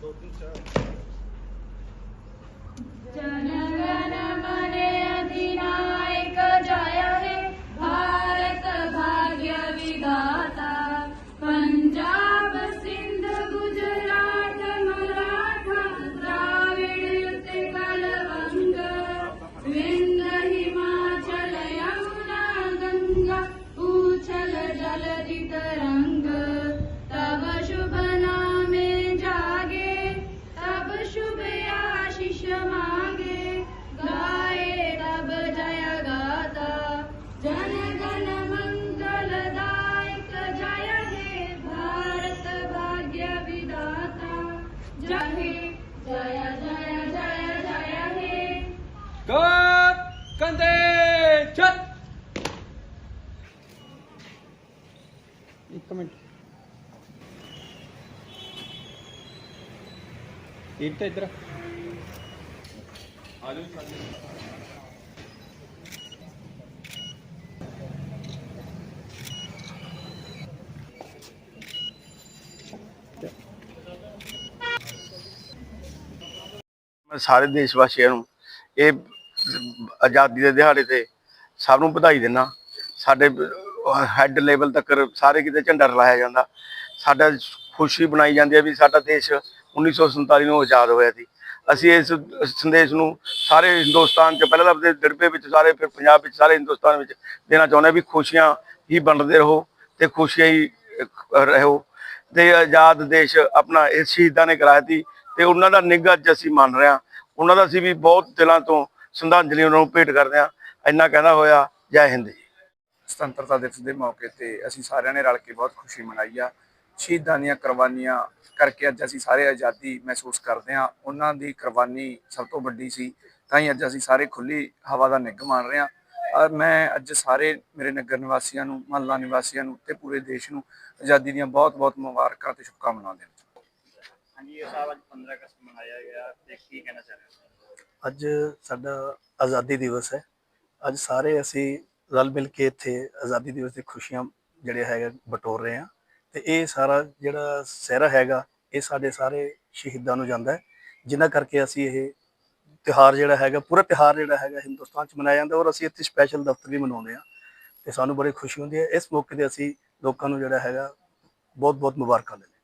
Go through जय जय जय जय जय हे कर कंधे छत ਇੱਕ ਮਿੰਟ ਇੱਟ ਇਧਰ ਆ ਜਾਓ ਸਾਡੇ ਮੈਂ ਸਾਰੇ ਦੇਸ਼ ਵਾਸੀਆਂ ਨੂੰ ਇਹ ਆਜ਼ਾਦੀ ਦੇ ਦਿਹਾੜੇ ਤੇ ਸਭ ਨੂੰ ਵਧਾਈ ਦਿੰਦਾ। ਸਾਡੇ ਹੈੱਡ ਲੈਵਲ ਤੱਕ ਸਾਰੇ ਕਿਤੇ ਝੰਡਾ ਲਾਇਆ ਜਾਂਦਾ। ਸਾਡਾ ਖੁਸ਼ੀ ਬਣਾਈ ਜਾਂਦੀ ਹੈ ਵੀ ਸਾਡਾ ਦੇਸ਼ 1947 ਨੂੰ ਆਜ਼ਾਦ ਹੋਇਆ ਸੀ। ਅਸੀਂ ਇਸ ਸੰਦੇਸ਼ ਨੂੰ ਸਾਰੇ ਹਿੰਦੁਸਤਾਨ ਚ ਪਹਿਲਾਂ ਤਾਂ ਆਪਣੇ ਦਿੜਬੇ ਵਿੱਚ ਸਾਰੇ, ਫਿਰ ਪੰਜਾਬ ਵਿੱਚ ਸਾਰੇ ਹਿੰਦੁਸਤਾਨ ਵਿੱਚ ਦੇਣਾ ਚਾਹੁੰਦੇ ਹਾਂ ਵੀ ਖੁਸ਼ੀਆਂ ਹੀ ਵੰਡਦੇ ਰਹੋ ਤੇ ਖੁਸ਼ੀਆਂ ਹੀ ਰਹੋ। ਤੇ ਆਜ਼ਾਦ ਦੇਸ਼ ਆਪਣਾ ਇਹ ਸ਼ਹੀਦਾਂ ਨੇ ਕਰਾਇਆ ਸੀ। ਤੇ ਉਹਨਾਂ ਦਾ ਨਿੱਘ ਅੱਜ ਅਸੀਂ ਮੰਨ ਰਹੇ ਹਾਂ। ਉਹਨਾਂ ਦਾ ਅਸੀਂ ਵੀ ਬਹੁਤ ਦਿਲਾਂ ਤੋਂ ਸ਼ਰਧਾਂਜਲੀ ਉਹਨਾਂ ਨੂੰ ਭੇਟ ਕਰਦੇ ਹਾਂ। ਇੰਨਾ ਕਹਿੰਦਾ ਹੋਇਆ, ਜੈ ਹਿੰਦ ਜੀ। ਸੁਤੰਤਰਤਾ ਦਿਵਸ ਦੇ ਮੌਕੇ ਤੇ ਅਸੀਂ ਸਾਰਿਆਂ ਨੇ ਰਲ ਕੇ ਬਹੁਤ ਖੁਸ਼ੀ ਮਨਾਈ ਆ। ਸ਼ਹੀਦਾਂ ਦੀਆਂ ਕੁਰਬਾਨੀਆਂ ਕਰਕੇ ਅੱਜ ਅਸੀਂ ਸਾਰੇ ਆਜ਼ਾਦੀ ਮਹਿਸੂਸ ਕਰਦੇ ਹਾਂ। ਉਹਨਾਂ ਦੀ ਕੁਰਬਾਨੀ ਸਭ ਤੋਂ ਵੱਡੀ ਸੀ, ਤਾਂ ਹੀ ਅੱਜ ਅਸੀਂ ਸਾਰੇ ਖੁੱਲੀ ਹਵਾ ਦਾ ਨਿੱਘ ਮਾਣ ਰਹੇ ਹਾਂ। ਔਰ ਮੈਂ ਅੱਜ ਸਾਰੇ ਮੇਰੇ ਨਗਰ ਨਿਵਾਸੀਆਂ ਨੂੰ, ਮਹੱਲਾ ਨਿਵਾਸੀਆਂ ਨੂੰ ਤੇ ਪੂਰੇ ਦੇਸ਼ ਨੂੰ ਆਜ਼ਾਦੀ ਦੀਆਂ ਬਹੁਤ-ਬਹੁਤ ਮੁਬਾਰਕਾਂ ਤੇ ਸ਼ੁਭਕਾਮਨਾਵਾਂ ਦੇਣਾ ਹਾਂਜੀ ਇਹ ਸਾਹਿਬ ਅੱਜ 15 ਅਗਸਤ ਮਨਾਇਆ ਗਿਆ ਤੇ ਕੀ ਕਹਿਣਾ ਚਾਹ ਰਹੇ ਹੋ? ਅੱਜ ਸਾਡਾ ਆਜ਼ਾਦੀ ਦਿਵਸ ਹੈ। ਅੱਜ ਸਾਰੇ ਅਸੀਂ ਰਲ ਮਿਲ ਕੇ ਇੱਥੇ ਆਜ਼ਾਦੀ ਦਿਵਸ ਦੀ ਖੁਸ਼ੀਆਂ ਜਿਹੜੇ ਹੈਗਾ ਬਟੋਰ ਰਹੇ ਹਾਂ ਤੇ ਇਹ ਸਾਰਾ ਜਿਹੜਾ ਸਹਿਰਾ ਹੈਗਾ, ਇਹ ਸਾਡੇ ਸਾਰੇ ਸ਼ਹੀਦਾਂ ਨੂੰ ਜਾਂਦਾ ਹੈ। ਜਿਨ੍ਹਾਂ ਕਰਕੇ ਅਸੀਂ ਇਹ ਤਿਉਹਾਰ ਜਿਹੜਾ ਹੈਗਾ, ਪੂਰਾ ਤਿਉਹਾਰ ਜਿਹੜਾ ਹੈਗਾ ਹਿੰਦੁਸਤਾਨ 'ਚ ਮਨਾਇਆ ਜਾਂਦਾ ਔਰ ਅਸੀਂ ਇੱਥੇ ਸਪੈਸ਼ਲ ਦਫ਼ਤਰ ਵੀ ਮਨਾਉਂਦੇ ਹਾਂ ਤੇ ਸਾਨੂੰ ਬੜੀ ਖੁਸ਼ੀ ਹੁੰਦੀ ਹੈ। ਇਸ ਮੌਕੇ ਤੇ ਅਸੀਂ ਲੋਕਾਂ ਨੂੰ ਜਿਹੜਾ ਹੈਗਾ ਬਹੁਤ ਬਹੁਤ ਮੁਬਾਰਕਾਂ ਦਿੰਦੇ